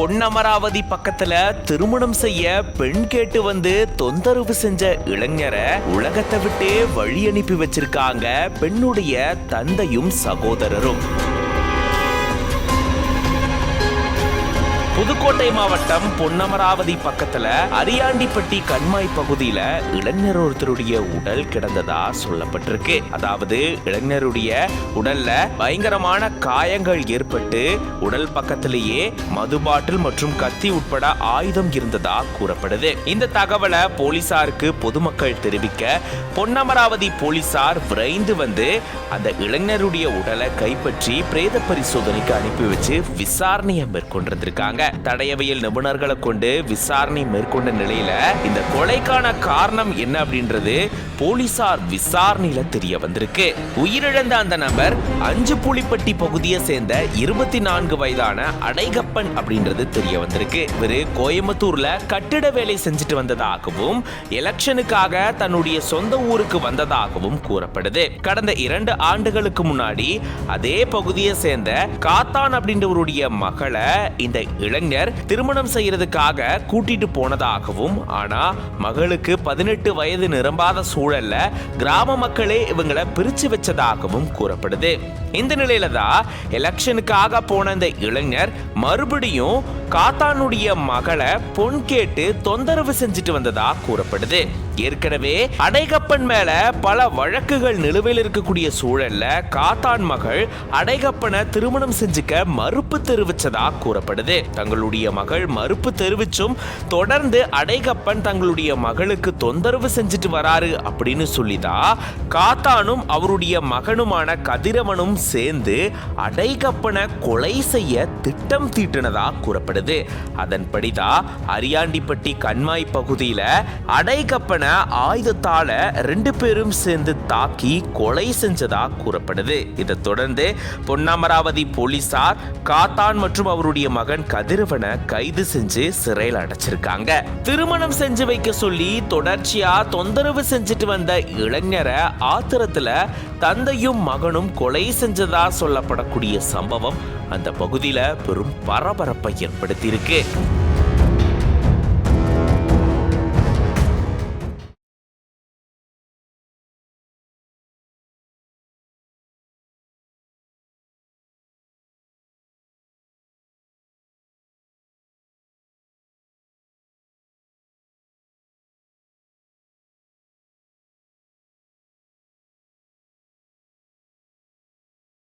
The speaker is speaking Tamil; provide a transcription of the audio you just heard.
பொன்னமராவதி பக்கத்துல திருமணம் செய்ய பெண் கேட்டு வந்து தொந்தரவு செஞ்ச இளைஞரை உலகத்தை விட்டு வழி அனுப்பி வச்சிருக்காங்க பெண்ணுடைய தந்தையும் சகோதரரும். புதுக்கோட்டை மாவட்டம் பொன்னமராவதி பக்கத்துல அரியாண்டிப்பட்டி கண்மாய் பகுதியில இளைஞர் ஒருத்தருடைய உடல் கிடந்ததா சொல்லப்பட்டிருக்கு. அதாவது இளைஞருடைய உடல்ல பயங்கரமான காயங்கள் ஏற்பட்டு உடல் பக்கத்திலேயே மது பாட்டில் மற்றும் கத்தி உட்பட ஆயுதம் இருந்ததா கூறப்படுது. இந்த தகவலை போலீசாருக்கு பொதுமக்கள் தெரிவிக்க பொன்னமராவதி போலீசார் விரைந்து வந்து அந்த இளைஞருடைய உடலை கைப்பற்றி பிரேத பரிசோதனைக்கு அனுப்பி வச்சு விசாரணையை மேற்கொண்டிருந்திருக்காங்க. தடயவியல் நிபுணர்களை கொண்டு விசாரணை மேற்கொண்ட நிலையில இந்த கொலைக்கான காரணம் என்ன அப்படின்றது போலீசார் விசாரணையில தெரிய வந்திருக்கு. உயிரிழந்த அந்த நபர் அஞ்சு புலிப்பட்டி பகுதியை சேர்ந்த இருபத்தி நான்கு வயதான அடைகப்பன் அப்படின்றது தெரிய வந்திருக்கு. இவரு கோயம்புத்தூர்ல கட்டிட வேலை செஞ்சுட்டு வந்ததாகவும் எலெக்ஷனுக்காக தன்னுடைய சொந்த ஊருக்கு வந்ததாகவும் கூறப்படுது. கடந்த இரண்டு ஆண்டுகளுக்கு முன்னாடி அதே பகுதியை சேர்ந்த காத்தான் அப்படின்றவருடைய மகளை இந்த இளைஞர் திருமணம் செய்யறதுக்காக கூட்டிட்டு போனதாகவும் ஆனா மகளுக்கு பதினெட்டு வயது நிரம்பாத சூழல்ல கிராம மக்களே இவங்களை பிரிச்சு வச்சதாகவும் கூறப்படுது. இந்த நிலையில தான் எலெக்ஷனுக்காக போன இந்த இளைஞர் மறுபடியும் காத்தானுடைய மகளை பொன் கேட்டு தொந்தரவு செஞ்சுட்டு வந்ததா கூறப்படுது. ஏற்கனவே அடைகப்பன் மேல பல வழக்குகள் நிலுவையில் இருக்கக்கூடிய சூழல்ல காத்தான் மகள் அடைகப்பனை திருமணம் செஞ்சுக்க மறுப்பு தெரிவிச்சதா கூறப்படுது. தங்களுடைய மகள் மறுப்பு தெரிவிச்சும் தொடர்ந்து அடைகப்பன் தங்களுடைய மகளுக்கு தொந்தரவு செஞ்சுட்டு வராரு அப்படின்னு சொல்லிதான் காத்தானும் அவருடைய மகனுமான கதிரவனும் சேர்ந்து அடைகப்பனை கொலை செய்ய திட்டம் தீட்டினதா கூறப்படுது அதன்படிதான் அரியாண்டிப்பட்டி கண்மாய் பகுதியில அடைகப்பனை ஆயுதத்தால ரெண்டு பேரும் சேர்ந்து தாக்கி கொலை செஞ்சதா கூறப்படுது. இதை தொடர்ந்து பொன்னமராவதி போலீசார் காத்தான் மற்றும் அவருடைய மகன் கதிரவனை கைது செஞ்சு சிறையில் அடைச்சிருக்காங்க. திருமணம் செஞ்சு வைக்க சொல்லி தொடர்ச்சியா தொந்தரவு செஞ்சுட்டு வந்த இளைஞரை ஆத்திரத்துல தந்தையும் மகனும் கொலை செஞ்சதா சொல்லப்படக்கூடிய சம்பவம் அந்த பகுதியில பெரும் பரபரப்பை ஏற்படுத்தியிருக்கு.